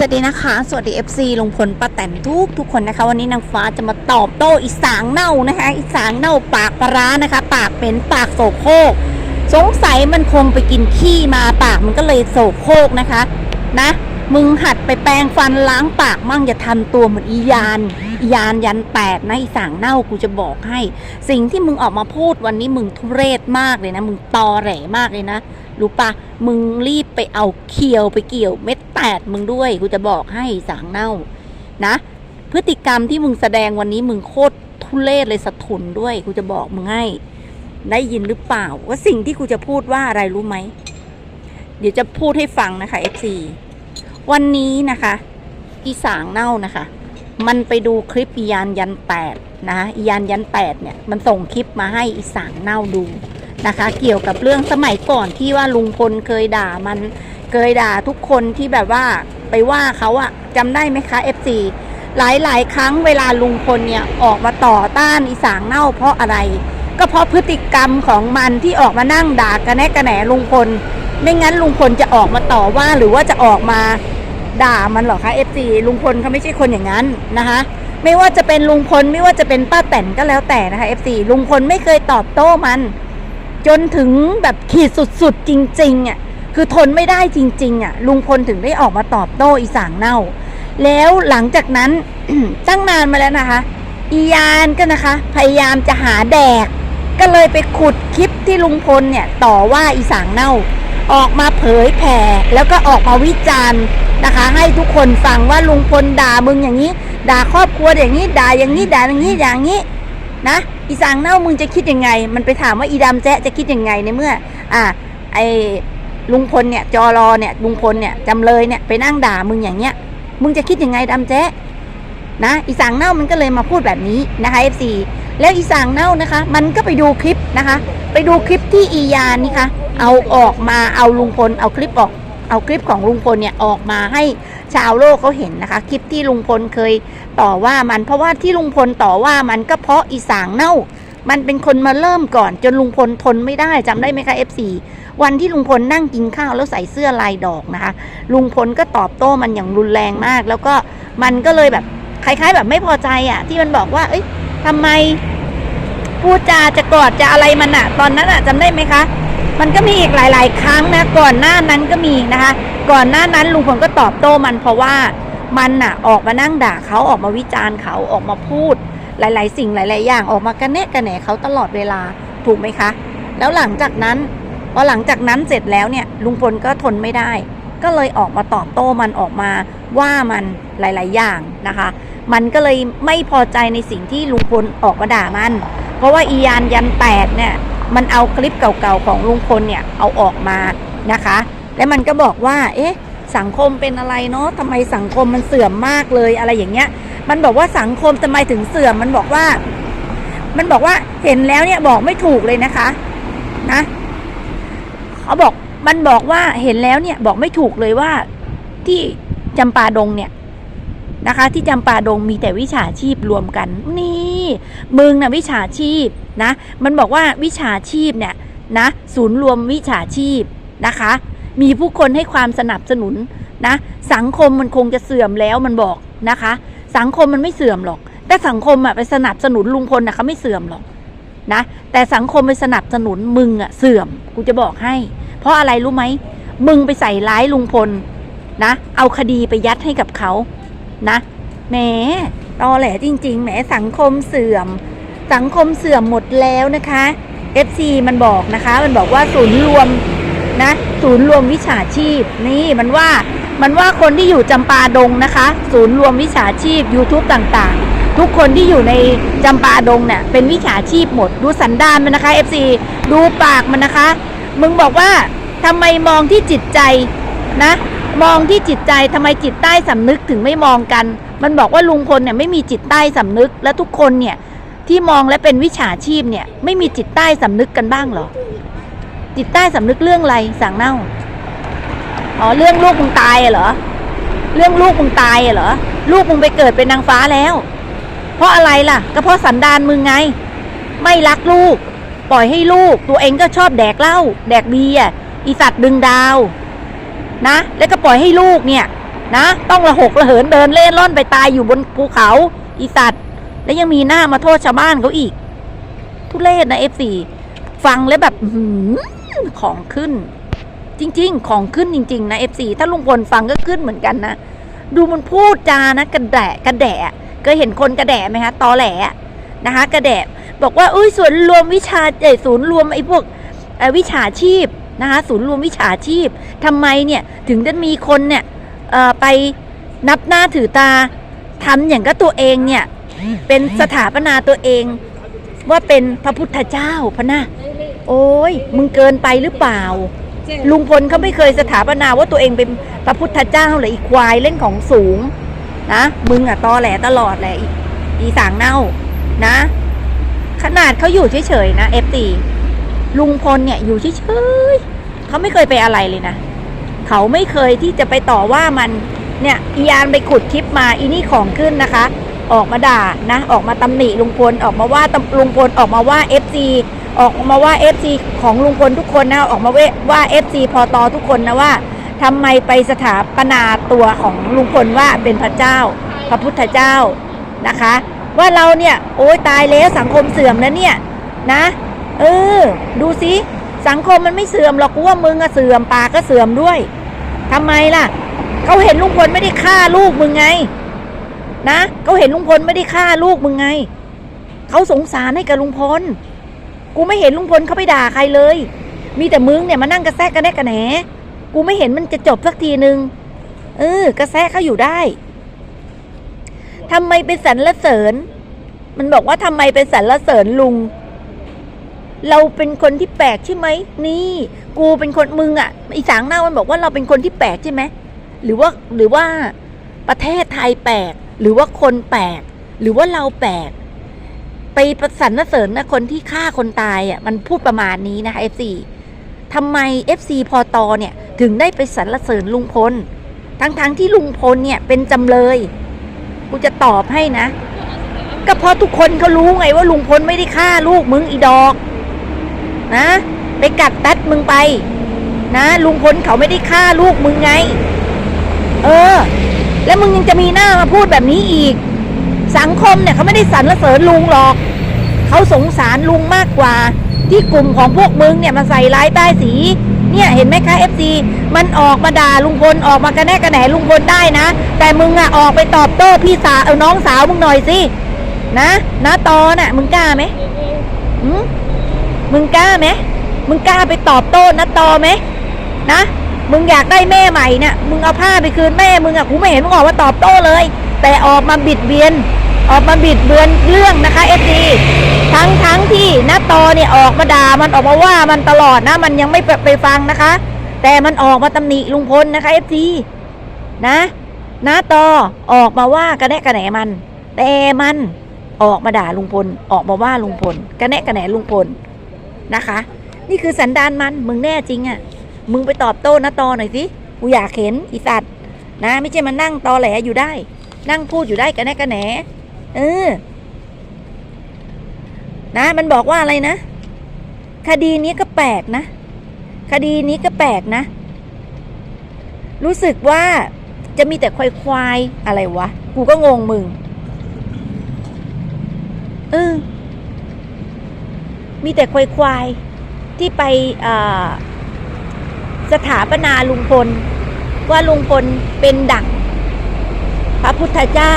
สวัสดีนะคะ สวัสดี FC ลุงพลป้าแตนทุกทุกคนนะคะ วันนี้นางฟ้าจะมาตอบโต้อีสางเน่านะคะ อีสางเน่าปากปลาร้านะคะ ปากเป็นปากโสโคก สงสัยมันคงไปกินขี้มาปากมันก็เลยโสโคกนะคะ นะ มึงหัดไปแปรงฟันล้างปากมั่งอย่าทำตัวเหมือนอียานยานยันแปดนะอีสางเน่ากูจะบอกให้ สิ่งที่มึงออกมาพูดวันนี้มึงทุเรศมากเลยนะ มึงตอแหลมากเลยนะ รู้ปะมึงรีบไปเอาเคียวไปเกี่ยวเม็ดแตดมึงด้วยกูจะบอกให้สางเน่า นะ พฤติกรรมที่มึงแสดงวันนี้มึงโคตรทุเรศเลยสะทุนด้วยกูจะบอกมึงให้ได้ยินหรือเปล่า ว่าสิ่งที่กูจะพูดว่าอะไรรู้ไหม เดี๋ยวจะพูดให้ฟังนะคะ FC วันนี้นะคะอีสางเน่านะคะ มันไปดูคลิปอียานยันแปดนะอียานยันแปดเนี่ย มันส่งคลิปมาให้อีสางเน่าดู นะคะ เกี่ยวกับเรื่องสมัยก่อนที่ว่าลุงพลเคยด่ามันเคยด่าทุกคนที่แบบว่าไปว่าเขาอะจำได้ไหมคะ FC หลายหลายครั้งเวลาลุงพลเนี่ยออกมาต่อต้านอีสางเน่าเพราะอะไร ก็เพราะพฤติกรรมของมันที่ออกมานั่งด่ากระแนะกระแหนลุงพล ไม่งั้นลุงพลจะออกมาต่อว่าหรือว่าจะออกมาด่ามันเหรอคะ FC ลุงพลเขาไม่ใช่คนอย่างนั้นนะคะไม่ว่าจะเป็นลุงพลไม่ว่าจะเป็นป้าแตนก็แล้วแต่นะคะ FC ลุงพลไม่เคยตอบโต้มัน จนถึงแบบขีดสุดๆจริงๆอะคือทนไม่ได้จริงๆอะลุงพลถึงได้ออกมาตอบโต้อีสางเน่า แล้วหลังจากนั้น ตั้งนานมาแล้วนะคะอียานก็นะคะ พยายามจะหาแดก ก็เลยไปขุดคลิปที่ลุงพลเนี่ยต่อว่าอีสางเน่า ออกมาเผยแผ่แล้วก็ออกมาวิจารณ์นะคะ ให้ทุกคนฟังว่าลุงพลด่ามึงอย่างนี้ ด่าครอบครัวอย่างนี้ด่าอย่างนี้ด่าอย่างนี้อย่างนี้นะ อีสางเน่ามึงจะคิดยังไง มันไปถามว่าอีดำแจ๊จะคิดยังไงในเมื่อ อ่า ไอลุงพลเนี่ยจอรอเนี่ยลุงพลเนี่ยจำเลยเนี่ยไปนั่งด่ามึงอย่างเงี้ย มึงจะคิดยังไงดำแจ๊นะอีสางเน่ามันก็เลยมาพูดแบบนี้นะคะ FC แล้วอีสางเน่านะคะ มันก็ไปดูคลิปนะคะ ไปดูคลิปที่อียานนี่คะเอาออกมาเอาลุงพลเอาคลิปออก เอาคลิปของลุงพลเนี่ยออกมาให้ชาวโลกเขาเห็นนะคะ คลิปที่ลุงพลเคยต่อว่ามันเพราะว่าที่ลุงพลต่อว่ามันก็เพราะอีสางเน่า มันเป็นคนมาเริ่มก่อน จนลุงพลทนไม่ได้จำได้ไหมคะ FC วันที่ลุงพลนั่งกินข้าวแล้วใส่เสื้อลายดอกนะคะ ลุงพลก็ตอบโต้มันอย่างรุนแรงมาก แล้วก็มันก็เลยแบบคล้าย ๆ แบบไม่พอใจอะ ที่มันบอกว่า เอ้ยทำไมพูดจาจะกอดจะอะไรมันอะ ตอนนั้นอะจำได้ไหมคะ มันก็มีอีกหลาย ๆ ครั้งนะก่อนหน้านั้นก็มีนะคะ ก่อนหน้านั้นลุงพลก็ตอบโต้มันเพราะว่ามันน่ะออกมานั่งด่าเขาออกมาวิจารณ์เขาออกมาพูด หลาย ๆ สิ่งหลาย ๆ อย่างออกมากระเนะกระแหนเขาตลอดเวลาถูกไหมคะ แล้วหลังจากนั้นพอหลังจากนั้นเสร็จแล้วเนี่ยลุงพลก็ทนไม่ได้ ก็เลยออกมาตอบโต้มันออกมาว่ามันหลาย ๆ อย่างนะคะ มันก็เลยไม่พอใจในสิ่งที่ลุงพลออกมาด่ามัน เพราะว่าอียานยันแปดเนี่ย มันเอาคลิปเก่าๆของลุงพลเนี่ยเอาออกมานะคะ และมันก็บอกว่า เอ๊ะ สังคมเป็นอะไรเนาะทำไมสังคมมันเสื่อมมากเลยอะไรอย่างเงี้ย มันบอกว่าสังคมทำไมถึงเสื่อม มันบอกว่า มันบอกว่าเห็นแล้วเนี่ยบอกไม่ถูกเลยนะคะ นะเขาบอกมันบอกว่าเห็นแล้วเนี่ยบอกไม่ถูกเลยว่าที่จำปาดงเนี่ย นะคะ ที่จำปาดงมีแต่วิชาชีพรวมกัน นี่มึงนะวิชาชีพนะ มันบอกว่าวิชาชีพเนี่ยนะศูนย์รวมวิชาชีพนะคะ มีผู้คนให้ความสนับสนุนนะ สังคมมันคงจะเสื่อมแล้วมันบอกนะคะ สังคมมันไม่เสื่อมหรอก แต่สังคมอะไปสนับสนุนลุงพลนะเขาไม่เสื่อมหรอกนะแต่สังคมไปสนับสนุนมึงอะเสื่อมกูจะบอกให้ เพราะอะไรรู้ไหมมึงไปใส่ร้ายลุงพลนะ เอาคดีไปยัดให้กับเขา นะแหมตอแหลจริงๆแหมสังคมเสื่อม สังคมเสื่อมหมดแล้วนะคะ FC มันบอกนะคะ มันบอกว่าศูนย์รวมนะศูนย์รวมวิชาชีพ นี่มันว่ามันว่าคนที่อยู่จำปาดงนะคะ ศูนย์รวมวิชาชีพ YouTube ต่างๆ ทุกคนที่อยู่ในจำปาดงเนี่ยเป็นวิชาชีพหมด ดูสันดานมันนะคะ FC ดูปากมันนะคะ มึงบอกว่าทำไมมองที่จิตใจนะ มองที่จิตใจทำไมจิตใต้สำนึกถึงไม่มองกัน มันบอกว่าลุงพลเนี่ยไม่มีจิตใต้สำนึกและทุกคนเนี่ยที่มองและเป็นวิชาชีพเนี่ยไม่มีจิตใต้สำนึกกันบ้างเหรอ จิตใต้สำนึกเรื่องอะไรสั่งเน่าอ๋อเรื่องลูกมึงตายเหรอ เรื่องลูกมึงตายเหรอ ลูกมึงไปเกิดเป็นนางฟ้าแล้ว เพราะอะไรล่ะ ก็เพราะสันดานมึงไง ไม่รักลูก ปล่อยให้ลูก ตัวเองก็ชอบแดกเหล้าแดกเบียร์อีสัตว์ดึงดาว นะ แล้วก็ปล่อยให้ลูกเนี่ย นะ ต้องระหกระเหินเดินเล่นร่อนไปตายอยู่บนภูเขาอีสัตว์แล้วยังมีหน้ามาโทษชาวบ้านเขาอีก ทุเรศนะเอฟซีฟังแล้วแบบหือของขึ้น จริง ๆ ของขึ้นจริง ๆ นะเอฟซีถ้าลุงพลฟังก็ขึ้นเหมือนกันนะ ดูมันพูดจานะกระแดะกระแดะเคยเห็นคนกระแดะไหมคะตอแหลนะคะ กระแดะบอกว่าเอ้ยส่วนรวมวิชาเอศูนย์รวมไอ้พวกวิชาชีพ นะคะศูนย์รวมวิชาชีพทำไมเนี่ยถึงได้มีคนเนี่ยไปนับหน้าถือตาทำอย่างก็ตัวเองเนี่ยเป็นสถาปนาตัวเอง ว่าเป็นพระพุทธเจ้าพะนะโอ้ยมึงเกินไปหรือเปล่า ลุงพลเขาไม่เคยสถาปนาว่าตัวเองเป็นพระพุทธเจ้าเลยอีควายเล่นของสูงนะมึงอะตอแหลตลอดแหละอีอีสางเน่านะ ขนาดเขาอยู่เฉยๆนะเอฟตี ลุงพลเนี่ยอยู่เฉยๆเขาไม่เคยไปอะไรเลยนะเขาไม่เคยที่จะไปต่อว่ามันเนี่ยอียานไปขุดคลิปมาอีนี่ของขึ้นนะคะ ออกมาด่านะออกมาตำหนิลุงพลออกมาว่าตำลุงพลออกมาว่าเอฟซีออกมาว่าเอฟซีของลุงพลทุกคนนะออกมาเวว่าเอฟซีพอตอทุกคนนะว่าทำไมไปสถาปนาตัวของลุงพลว่าเป็นพระเจ้า พระพุทธเจ้านะคะ ว่าเราเนี่ยโอ้ยตายแล้วสังคมเสื่อมแล้วเนี่ยนะ เออ ดูสิสังคมมันไม่เสื่อมหรอกกูว่ามึงอะเสื่อมปากก็เสื่อมด้วยทำไมล่ะเขาเห็นลุงพลไม่ได้ฆ่าลูกมึงไง นะเขาเห็นลุงพลไม่ได้ฆ่าลูกมึงไงเขาสงสารให้กับลุงพลกูไม่เห็นลุงพลเขาไปด่าใครเลย มีแต่มึงเนี่ยมานั่งกระแซะกระแนกกระแหนกูไม่เห็นมันจะจบสักทีนึงเออกระแซะเขาอยู่ได้ทำไมเป็นสรรเสริญ มันบอกว่าทำไมเป็นสรรเสริญลุง เราเป็นคนที่แปลกใช่ไหม นี่ กูเป็นคนมึงอะ่ะอีสางหน้ามันบอกว่าเราเป็นคนที่แปลกใช่ไหม หรือว่าหรือว่าประเทศไทยแปลก หรือว่าคนแปลก หรือว่าเราแปลก ไปประสรรเสริญนะคนที่ฆ่าคนตายอะ่ะมันพูดประมาณนี้นะคะ FC ทำไม FC พอตอเนี่ย ถึงได้ไปสรรเสริญลุงพล ทั้งๆทที่ลุงพลเนี่ยเป็นจำเลย กูจะตอบให้นะ ก็เพราะทุกคนเขารู้ไงว่าลุงพลไม่ได้ฆ่าลูกมึงอีดอก นะ ไปกัดแตัดมึงไป นะ ลุงพลเขาไม่ได้ฆ่าลูกมึงไง เออ แล้วมึงยังจะมีหน้ามาพูดแบบนี้อีก สังคมเนี่ยเขาไม่ได้สรรเสริญลุงหรอก เขาสงสารลุงมากกว่า ที่กลุ่มของพวกมึงเนี่ยมาใส่ร้ายป้สี เนี่ยเห็นไหมคะเอฟซีมันออกมาด่าลุงพลออกมากระแนกกระแหนลุงพลได้นะ แต่มึงอะออกไปตอบโต้พี่สาวเอาน้องสาวมึงหน่อยสินะนะตอน่ะ มึงกล้าไหมหืม มึงกล้าไหมมึงกล้าไปตอบโต้นะตอไหมนะ มึงอยากได้แม่ใหม่เนี่ยมึงเอาผ้าไปคืนแม่มึงอะกูไม่เห็นมึงออกมาตอบโต้เลย แต่ออกมาบิดเบียน ออกมาบิดเบือนเรื่องนะคะเอฟซีทั้งทั้งที่น้าตอเนี่ยออกมาด่ามันออกมาว่ามันตลอดนะ มันยังไม่ไปฟังนะคะ แต่มันออกมาตำหนิลุงพลนะคะเอฟซีนะน้าตอออกมาว่ากระแนะกระแหนมัน แต่มันออกมาด่าลุงพล ออกมาว่าลุงพลกระแนะกระแหนลุงพล นะคะ นี่คือสันดานมันมึงแน่จริงอะ่ะ มึงไปตอบโต้น้าตอหน่อยสิกูอยากเห็นอีสัตว์นะไม่ใช่มานั่งตอแหลอยู่ได้ นั่งพูดอยู่ได้กระแนะกระแหนเออนะมันบอกว่าอะไรนะ คดีนี้ก็แปลกนะ คดีนี้ก็แปลกนะ รู้สึกว่าจะมีแต่ควายควายอะไรวะ กูก็งงมึง เออ มีแต่ควายควายที่ไปสถาปนาลุงพล ว่าลุงพลเป็นดั่งพระพุทธเจ้า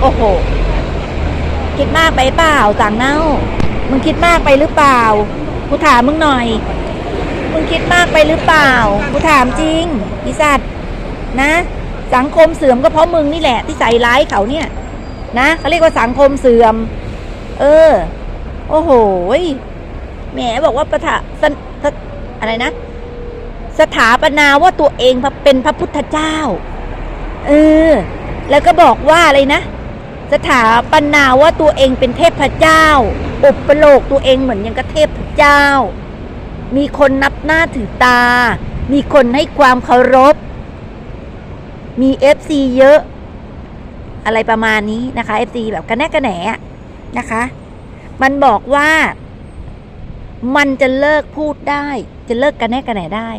โอ้โห คิดมากไปเปล่าต่างเน่า มึงคิดมากไปหรือเปล่า กูถามมึงหน่อย มึงคิดมากไปหรือเปล่า กูถามจริงอีสัตว์นะ สังคมเสื่อมก็เพราะมึงนี่แหละที่ใส่ร้ายเขาเนี่ย นะเขาเรียกว่าสังคมเสื่อม เออ โอ้โหแหมบอกว่าประถาสนสอะไรนะ สถาปนาว่าตัวเองเป็นพระพุทธเจ้า เออ แล้วก็บอกว่าอะไรนะ สถาปนาว่าตัวเองเป็นเทพเจ้าอุปโลกตัวเองเหมือนยังกับเทพเจ้า มีคนนับหน้าถือตา มีคนให้ความเคารพ มีเอฟซีเยอะ อะไรประมาณนี้นะคะเอฟซีแบบกระแนกกระแหนะนะคะ มันบอกว่า มันจะเลิกพูดได้ จะเลิกกระแนกกระแหนได้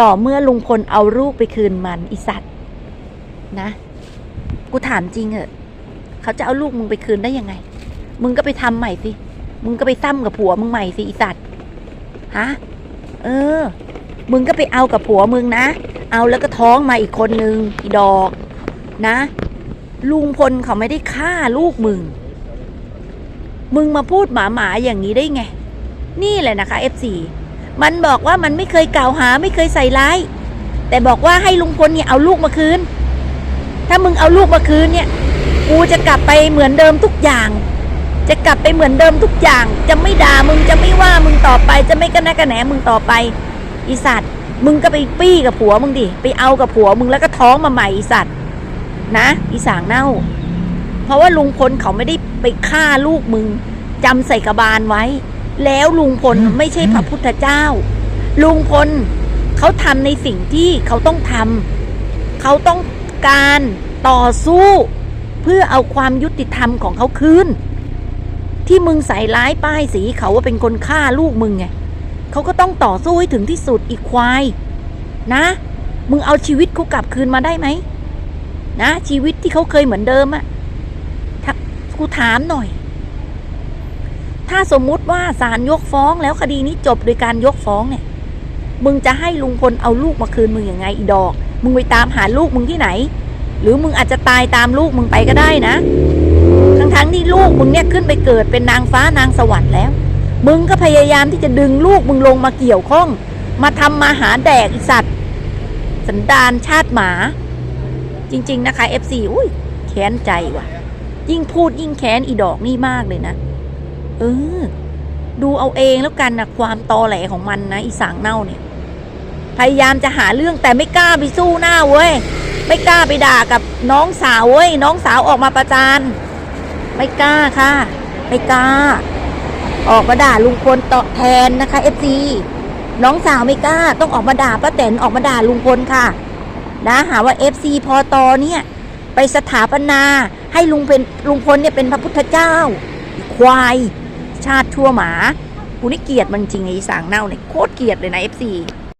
ต่อเมื่อลุงพลเอารูปไปคืนมันอีสัตว์นะ กูถามจริงเหอะเขาจะเอาลูกมึงไปคืนได้ยังไง มึงก็ไปทำใหม่สิ มึงก็ไปซ้ำกับผัวมึงใหม่สิอีสัตว์ฮะเออ มึงก็ไปเอากับผัวมึงนะ เอาแล้วก็ท้องมาอีกคนนึงอีดอก นะ ลุงพลเขาไม่ได้ฆ่าลูกมึง มึงมาพูดหมาหมาอย่างนี้ได้ไง นี่แหละนะคะ F4 มันบอกว่ามันไม่เคยกล่าวหาไม่เคยใส่ร้าย แต่บอกว่าให้ลุงพลเนี่ยเอาลูกมาคืน ถ้ามึงเอาลูกมาคืนเนี่ย กูจะกลับไปเหมือนเดิมทุกอย่าง จะกลับไปเหมือนเดิมทุกอย่าง จะไม่ด่ามึงจะไม่ว่ามึงต่อไป จะไม่กระนะกระแหนมึงต่อไปอีสัตว์มึงก็ไปปี้กับผัวมึงดิ ไปเอากับผัวมึงแล้วก็ท้องมาใหม่อีสัตว์นะ อีสางเน่า เพราะว่าลุงพลเขาไม่ได้ไปฆ่าลูกมึงจำใส่กระบาลไว้ แล้วลุงพลไม่ใช่พระพุทธเจ้า ลุงพลเขาทำในสิ่งที่เขาต้องทำเขาต้องการต่อสู้ เพื่อเอาความยุติธรรมของเขาคืนที่มึงใส่ร้ายป้ายสีเขาว่าเป็นคนฆ่าลูกมึงไงเขาก็ต้องต่อสู้ให้ถึงที่สุดอีกควาย นะ มึงเอาชีวิตเขากลับคืนมาได้ไหมนะ ชีวิตที่เขาเคยเหมือนเดิมอะ กูถามหน่อย ถ้าสมมุติว่าศาลยกฟ้องแล้วคดีนี้จบโดยการยกฟ้องเนี่ย มึงจะให้ลุงพลเอาลูกมาคืนมึงยังไงอีดอก มึงไปตามหาลูกมึงที่ไหน หรือมึงอาจจะตายตามลูกมึงไปก็ได้นะ ทั้งทั้งๆที่ลูกมึงเนี่ยขึ้นไปเกิดเป็นนางฟ้านางสวรรค์แล้ว มึงก็พยายามที่จะดึงลูกมึงลงมาเกี่ยวข้อง มาทำมาหาแดกอีสัตว์สันดานชาติหมา จริง ๆ นะคะ FC อุ้ยแค้นใจว่ะ ยิ่งพูดยิ่งแค้นอีดอกนี่มากเลยนะ เออ ดูเอาเองแล้วกันนะความตอแหลของมันนะอีสางเน่าเนี่ย พยายามจะหาเรื่องแต่ไม่กล้าไปสู้หน้าเว้ย ไม่กล้าไปด่ากับน้องสาวเว้ย น้องสาวออกมาประจาน ไม่กล้าค่ะ ไม่กล้า ออกมาด่าลุงพลตอบแทนนะคะ FC น้องสาวไม่กล้า ต้องออกมาด่าป้าแตนออกมาด่าลุงพลค่ะ นะหาว่า FC พอตอเนี่ย ไปสถาปนา ให้ลุงเป็นลุงพลเนี่ยเป็นพระพุทธเจ้า ควายชาติชั่วหมากูนี่เกลียดมันจริงไอ้สางเน่าเนี่ยโคตรเกลียดเลยนะ FC